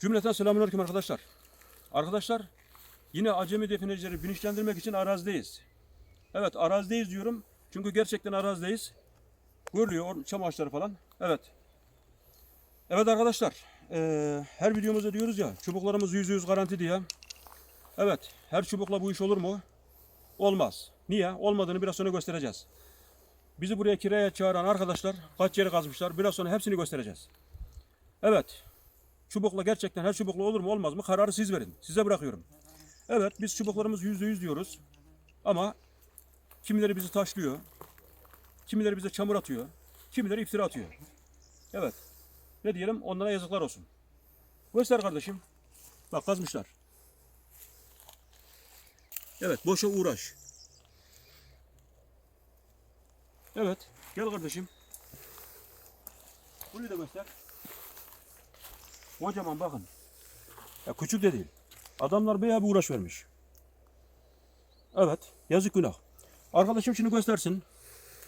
Cümleten selamünaleyküm arkadaşlar. Arkadaşlar yine acemi definecileri bilinçlendirmek için arazideyiz. Evet arazideyiz diyorum. Çünkü gerçekten arazideyiz. Görülüyor or- çam ağaçları falan. Evet. Evet arkadaşlar. eee, her videomuzda diyoruz ya çubuklarımız yüzde yüz garanti diye. Evet. Her çubukla bu iş olur mu? Olmaz. Niye? Olmadığını biraz sonra göstereceğiz. Bizi buraya kiraya çağıran arkadaşlar kaç yeri kazmışlar biraz sonra hepsini göstereceğiz. Evet. Çubukla gerçekten her çubukla olur mu olmaz mı kararı siz verin. Size bırakıyorum. Evet biz çubuklarımız yüzde yüz diyoruz. Ama kimileri bizi taşlıyor. Kimileri bize çamur atıyor. Kimileri iftira atıyor. Evet. Ne diyelim onlara yazıklar olsun. Göster kardeşim. Bak kazmışlar. Evet boşa uğraş. Evet gel kardeşim. Bunu da göster. Kocaman bakın. Ya küçük de değil. Adamlar bayağı bir uğraş vermiş. Evet. Yazık günah. Arkadaşım şimdi göstersin.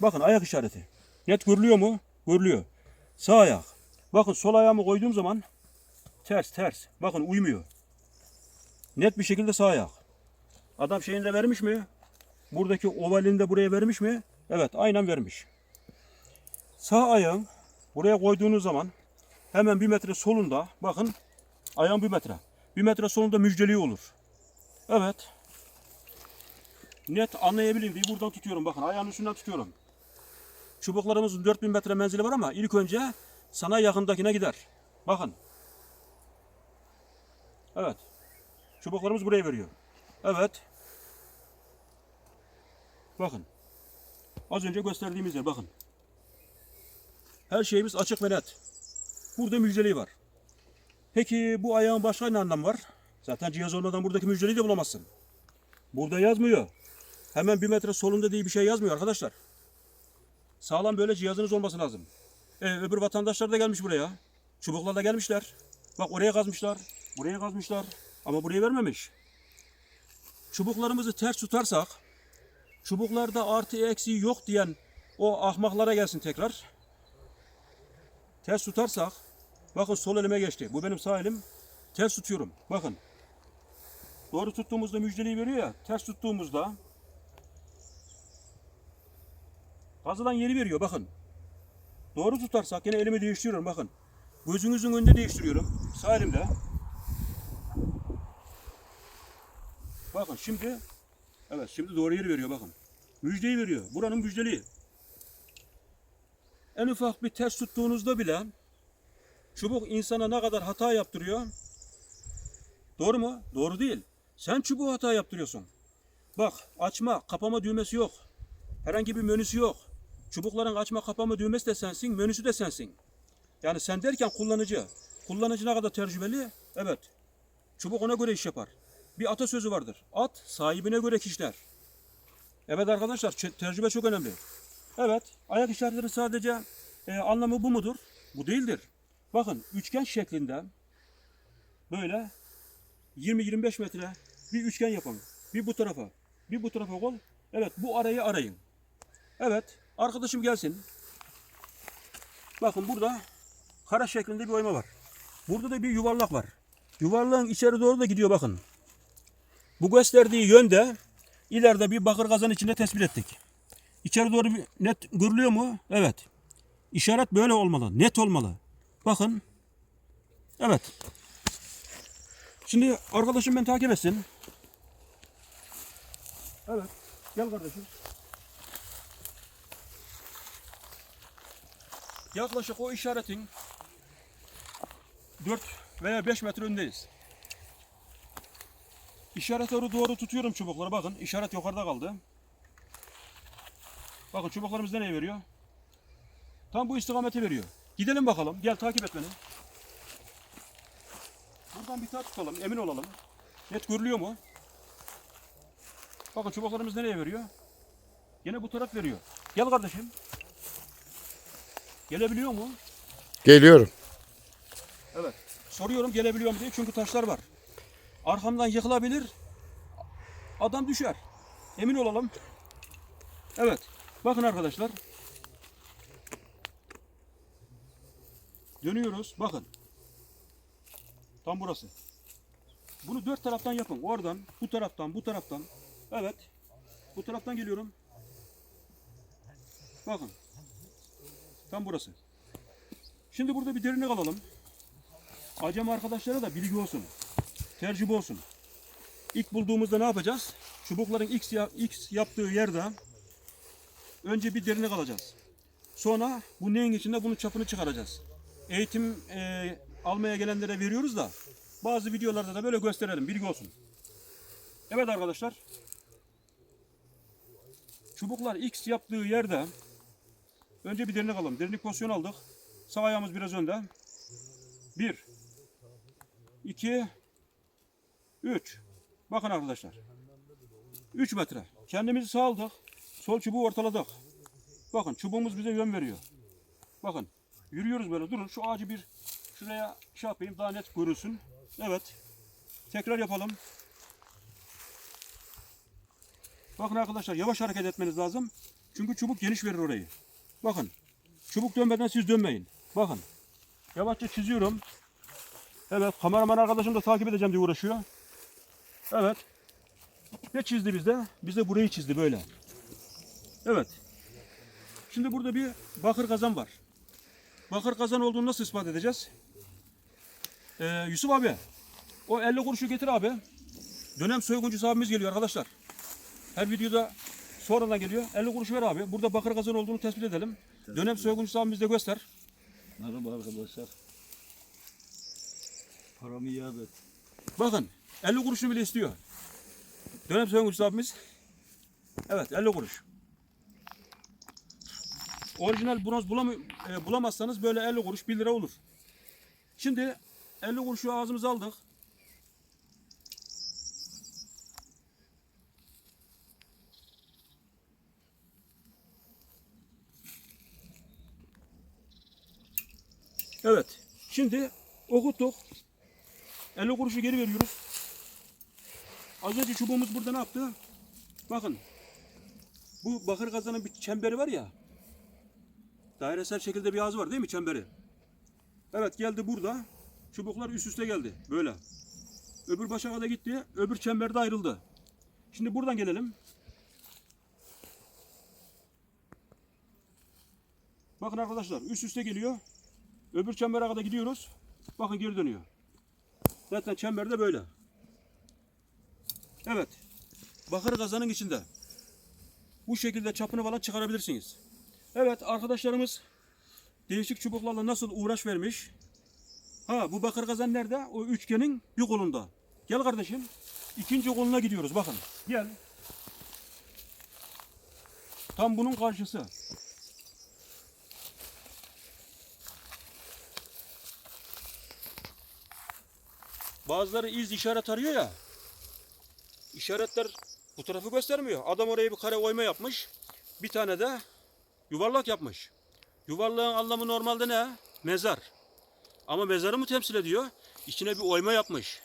Bakın ayak işareti. Net görülüyor mu? Görülüyor. Sağ ayak. Bakın sol ayağımı koyduğum zaman ters ters. Bakın uymuyor. Net bir şekilde sağ ayak. Adam şeyinde vermiş mi? Buradaki ovalinde buraya vermiş mi? Evet aynen vermiş. Sağ ayağın buraya koyduğunuz zaman hemen bir metre solunda bakın ayağın bir metre. Bir metre solunda müjdeliği olur. Evet. Net anlayabileyim diye buradan tutuyorum. Bakın ayağın üstünden tutuyorum. Çubuklarımızın 4000 metre menzili var ama ilk önce sana yakındakine gider. Bakın. Evet. Çubuklarımız buraya veriyor. Evet. Bakın. Az önce gösterdiğimiz yer bakın. Her şeyimiz açık ve net. Burada müjdeliği var. Peki bu ayağın başka ne anlamı var? Zaten cihaz olmadan buradaki müjdeliği de bulamazsın. Burada yazmıyor. Hemen bir metre solunda diye bir şey yazmıyor arkadaşlar. Sağlam böyle cihazınız olması lazım. E, öbür vatandaşlar da gelmiş buraya. Çubuklarla gelmişler. Bak oraya kazmışlar. Buraya kazmışlar. Ama buraya vermemiş. Çubuklarımızı ters tutarsak çubuklarda artı eksiği yok diyen o ahmaklara gelsin tekrar. Ters tutarsak bakın sol elime geçti. Bu benim sağ elim. Ters tutuyorum. Bakın. Doğru tuttuğumuzda müjdeliği veriyor ya. Ters tuttuğumuzda kazılan yeri veriyor bakın. Doğru tutarsak yine elimi değiştiriyorum bakın. Gözünüzün önünde değiştiriyorum. Sağ elimde. Bakın şimdi evet şimdi doğru yeri veriyor bakın. Müjdeyi veriyor. Buranın müjdeliği. En ufak bir ters tuttuğunuzda bile çubuk insana ne kadar hata yaptırıyor? Doğru mu? Doğru değil. Sen çubuğu hata yaptırıyorsun. Bak açma, kapama düğmesi yok. Herhangi bir menüsü yok. Çubukların açma, kapama düğmesi de sensin, menüsü de sensin. Yani sen derken kullanıcı. Kullanıcı ne kadar tecrübeli? Evet. Çubuk ona göre iş yapar. Bir atasözü vardır. At sahibine göre kişiler. Evet arkadaşlar tecrübe çok önemli. Evet ayak işaretleri sadece e, anlamı bu mudur? Bu değildir. Bakın üçgen şeklinde böyle 20-25 metre bir üçgen yapın. Bir bu tarafa, bir bu tarafa kol. Evet bu arayı arayın. Evet arkadaşım gelsin. Bakın burada kara şeklinde bir oyma var. Burada da bir yuvarlak var. Yuvarlağın içeri doğru da gidiyor bakın. Bu gösterdiği yönde ileride bir bakır kazan içinde tespit ettik. İçeri doğru bir net görülüyor mu? Evet. İşaret böyle olmalı. Net olmalı. Bakın. Evet. Şimdi arkadaşım beni takip etsin. Evet. Gel kardeşim. Yaklaşık o işaretin 4 veya 5 metre öndeyiz. İşarete doğru, doğru tutuyorum çubukları. Bakın işaret yukarıda kaldı. Bakın çubuklarımız nereye veriyor? Tam bu istikamete veriyor. Gidelim bakalım. Gel takip et beni. Buradan bir tane tutalım. Emin olalım. Net görülüyor mu? Bakın çubuklarımız nereye veriyor? Yine bu taraf veriyor. Gel kardeşim. Gelebiliyor mu? Geliyorum. Evet. Soruyorum gelebiliyor mu diye çünkü taşlar var. Arkamdan yıkılabilir. Adam düşer. Emin olalım. Evet. Bakın arkadaşlar. Dönüyoruz. Bakın. Tam burası. Bunu dört taraftan yapın. Oradan, bu taraftan, bu taraftan. Evet. Bu taraftan geliyorum. Bakın. Tam burası. Şimdi burada bir derinlik alalım. Acem arkadaşlara da bilgi olsun. Tecrübe olsun. İlk bulduğumuzda ne yapacağız? Çubukların X, X yaptığı yerde önce bir derinlik alacağız. Sonra bu neyin içinde bunun çapını çıkaracağız. Eğitim e, almaya gelenlere veriyoruz da bazı videolarda da böyle gösterelim bilgi olsun. Evet arkadaşlar. Çubuklar X yaptığı yerde önce bir derinlik alalım. Derinlik pozisyonu aldık. Sağ ayağımız biraz önde. 1 2 3 Bakın arkadaşlar. 3 metre. Kendimizi sağladık. Sol çubuğu ortaladık. Bakın çubuğumuz bize yön veriyor. Bakın yürüyoruz böyle. Durun şu ağacı bir şuraya şey yapayım daha net görürsün. Evet. Tekrar yapalım. Bakın arkadaşlar yavaş hareket etmeniz lazım. Çünkü çubuk geniş verir orayı. Bakın. Çubuk dönmeden siz dönmeyin. Bakın. Yavaşça çiziyorum. Evet kameraman arkadaşım da takip edeceğim diye uğraşıyor. Evet. Ne çizdi bizde? Bize burayı çizdi böyle. Evet. Şimdi burada bir bakır kazan var. Bakır kazan olduğunu nasıl ispat edeceğiz? Ee, Yusuf abi. O 50 kuruşu getir abi. Dönem soyguncusu abimiz geliyor arkadaşlar. Her videoda sonradan geliyor. 50 kuruş ver abi. Burada bakır kazan olduğunu tespit edelim. Dönem soyguncusu abimiz de göster. Merhaba arkadaşlar. Paramı iade. Bakın 50 kuruşunu bile istiyor. Dönem soyguncusu abimiz. Evet 50 kuruş. Orijinal bronz bulam e, bulamazsanız böyle 50 kuruş 1 lira olur. Şimdi 50 kuruşu ağzımıza aldık. Evet. Şimdi okuttuk. 50 kuruşu geri veriyoruz. Az önce çubuğumuz burada ne yaptı? Bakın. Bu bakır kazanın bir çemberi var ya. Dairesel şekilde bir ağzı var değil mi çemberi? Evet geldi burada. Çubuklar üst üste geldi. Böyle. Öbür başa da gitti. Öbür çemberde ayrıldı. Şimdi buradan gelelim. Bakın arkadaşlar üst üste geliyor. Öbür çembere kadar gidiyoruz. Bakın geri dönüyor. Zaten çemberde böyle. Evet. Bakır kazanın içinde. Bu şekilde çapını falan çıkarabilirsiniz. Evet arkadaşlarımız değişik çubuklarla nasıl uğraş vermiş. Ha bu bakır kazan nerede? O üçgenin bir kolunda. Gel kardeşim. İkinci koluna gidiyoruz bakın. Gel. Tam bunun karşısı. Bazıları iz işaret arıyor ya. İşaretler bu tarafı göstermiyor. Adam oraya bir kare oyma yapmış. Bir tane de yuvarlak yapmış. Yuvarlağın anlamı normalde ne? Mezar. Ama mezarı mı temsil ediyor? İçine bir oyma yapmış.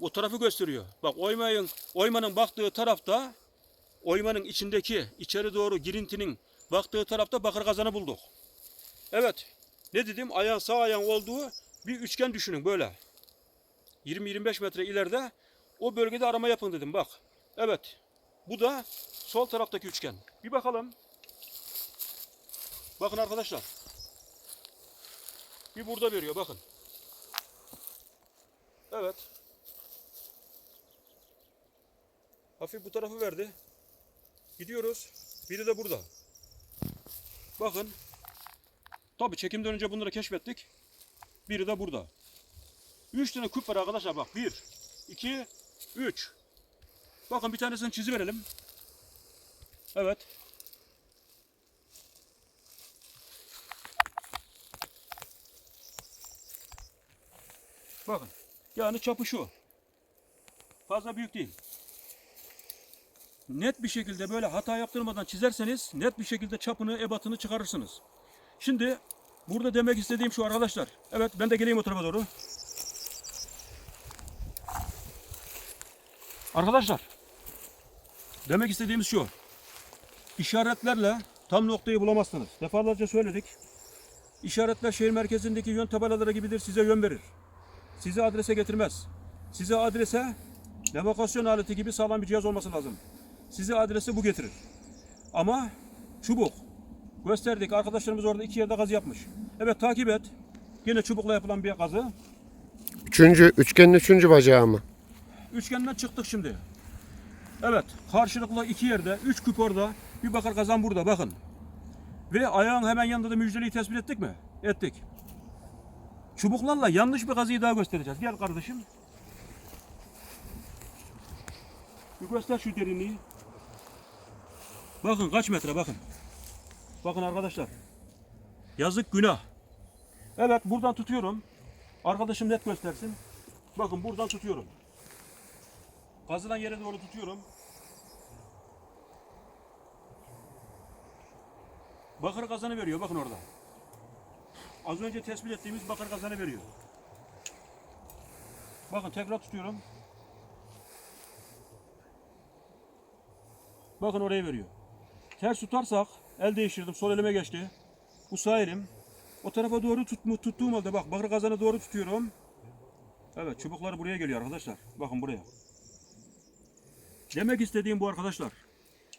O tarafı gösteriyor. Bak oymanın, oymanın baktığı tarafta oymanın içindeki içeri doğru girintinin baktığı tarafta bakır kazanı bulduk. Evet. Ne dedim? Ayağın sağ ayağın olduğu bir üçgen düşünün böyle. 20-25 metre ileride o bölgede arama yapın dedim bak. Evet. Bu da sol taraftaki üçgen. Bir bakalım. Bakın arkadaşlar. Bir burada veriyor bakın. Evet. Hafif bu tarafı verdi. Gidiyoruz. Biri de burada. Bakın. Tabi çekimden önce bunları keşfettik. Biri de burada. Üç tane küp var arkadaşlar bak. Bir, iki, üç. Bakın bir tanesini çiziverelim. Evet. Bakın. Yani çapı şu. Fazla büyük değil. Net bir şekilde böyle hata yaptırmadan çizerseniz net bir şekilde çapını, ebatını çıkarırsınız. Şimdi burada demek istediğim şu arkadaşlar. Evet ben de geleyim o doğru. Arkadaşlar, demek istediğimiz şu. İşaretlerle tam noktayı bulamazsınız. Defalarca söyledik. İşaretler şehir merkezindeki yön tabelaları gibidir, size yön verir. Sizi adrese getirmez. Sizi adrese navigasyon aleti gibi sağlam bir cihaz olması lazım. Sizi adrese bu getirir. Ama çubuk. Gösterdik. Arkadaşlarımız orada iki yerde gazı yapmış. Evet takip et. Yine çubukla yapılan bir gazı. Üçüncü, üçgenin üçüncü bacağı mı? Üçgenden çıktık şimdi. Evet, karşılıklı iki yerde, üç küp orada, bir bakır kazan burada bakın. Ve ayağın hemen yanında da müjdeliği tespit ettik mi? Ettik. Çubuklarla yanlış bir kazıyı daha göstereceğiz. Gel kardeşim. Bir göster şu derinliği. Bakın kaç metre bakın. Bakın arkadaşlar. Yazık günah. Evet buradan tutuyorum. Arkadaşım net göstersin. Bakın buradan tutuyorum. Kazılan yere doğru tutuyorum. Bakır kazanı veriyor bakın orada. Az önce tespit ettiğimiz bakır kazanı veriyor. Bakın tekrar tutuyorum. Bakın oraya veriyor. Ters tutarsak el değiştirdim. Sol elime geçti. Bu sağ. O tarafa doğru tutmu, tuttuğum halde bak bakır kazanı doğru tutuyorum. Evet çubuklar buraya geliyor arkadaşlar. Bakın buraya. Demek istediğim bu arkadaşlar.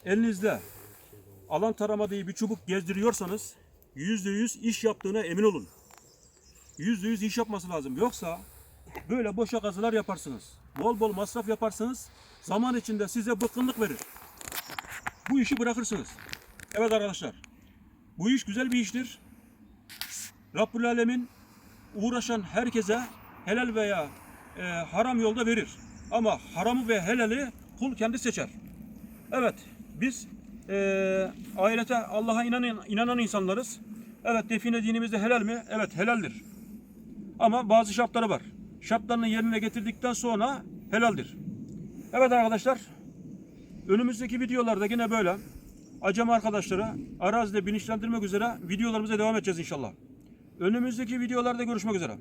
Elinizde alan tarama diye bir çubuk gezdiriyorsanız yüzde yüz iş yaptığına emin olun. Yüzde yüz iş yapması lazım. Yoksa böyle boşa kazılar yaparsınız. Bol bol masraf yaparsınız. Zaman içinde size bıkkınlık verir. Bu işi bırakırsınız. Evet arkadaşlar. Bu iş güzel bir iştir. Rabbül Alemin uğraşan herkese helal veya e, haram yolda verir. Ama haramı ve helali kul kendi seçer. Evet biz e, ahirete Allah'a inanan, inanan insanlarız. Evet define dinimizde helal mi? Evet helaldir. Ama bazı şartları var. Şartlarını yerine getirdikten sonra helaldir. Evet arkadaşlar önümüzdeki videolarda yine böyle acem arkadaşları arazide bilinçlendirmek üzere videolarımıza devam edeceğiz inşallah. Önümüzdeki videolarda görüşmek üzere.